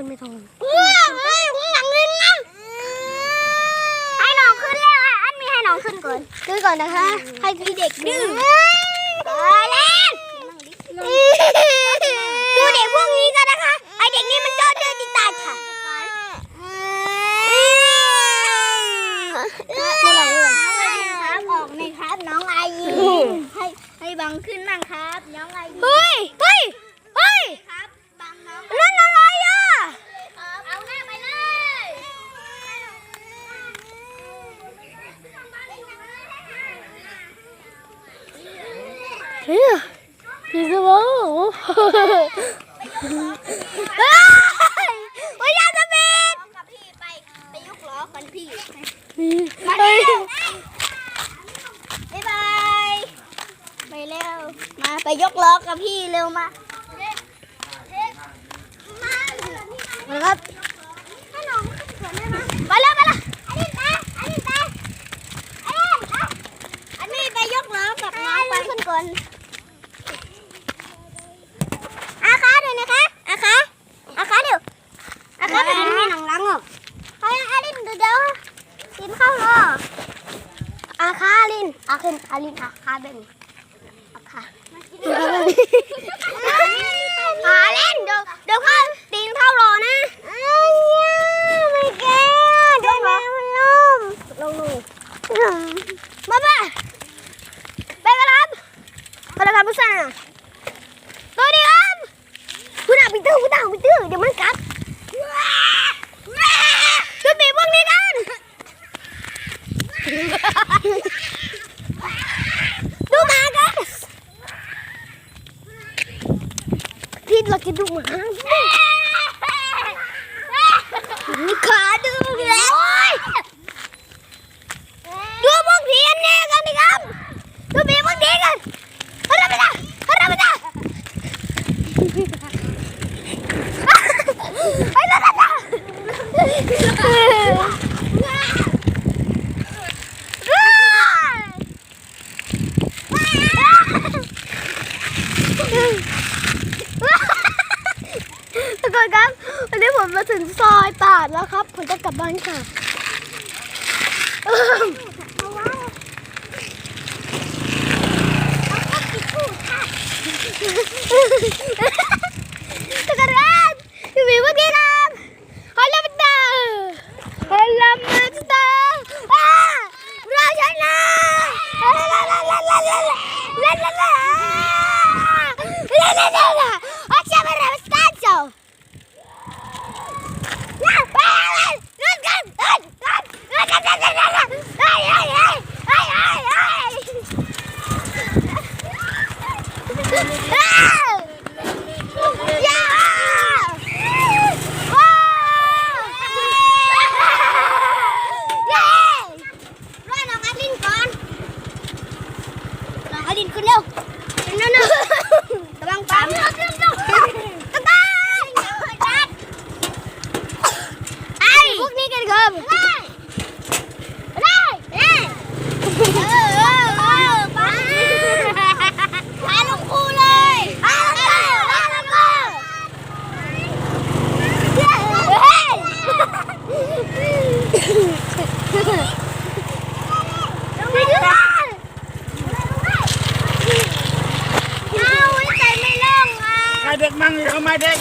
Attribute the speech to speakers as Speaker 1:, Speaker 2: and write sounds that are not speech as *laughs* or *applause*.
Speaker 1: ึ้นไม่ทองให้น้องขึ้นแล้วอะ
Speaker 2: อันมีให้น้องขึ้น
Speaker 1: ก่อนขึ้นก่อนนะคะ ให้พี่เด็กดื้อเล่นดูเด็กพวกนี้กันะคะไอเด็กนี้มันโจ้เดือติดตาค่ะออกในครับน้องไอยินให้ให้บังขึ้นมั่งครับ น้องไอยินเฮ้ย เฮ้ย เฮ้ยครับบังน้องนั่นนั่ เฮ้ยผีสมองโอ้ยยาจะเป็บพี่ไปไปยกล้อกันพี่มาเร็วบ๊ายบาไปเร็วมาไปยกล้อกับพี่เร็วมามครับวไปเร็วไปเร็ว Akin, alin ah, akaben. Aka. *laughs* Alin! Alin! vidro aqui do mato. *laughs* Ricardo! คนครับ วันนี้ผมมาถึงซอยป่าแล้วครับ ผมจะกลับบ้านค่ะทุกคาครับอยู่มีวันนี้ครับฮัลโหลมิตาฮัลโหลมิตาอ่าเราชนะลาลาลาลาลาลาลาลาลาลาลาลา Come.
Speaker 3: เด็กมั่งเดี๋ยวมา
Speaker 1: เด็ก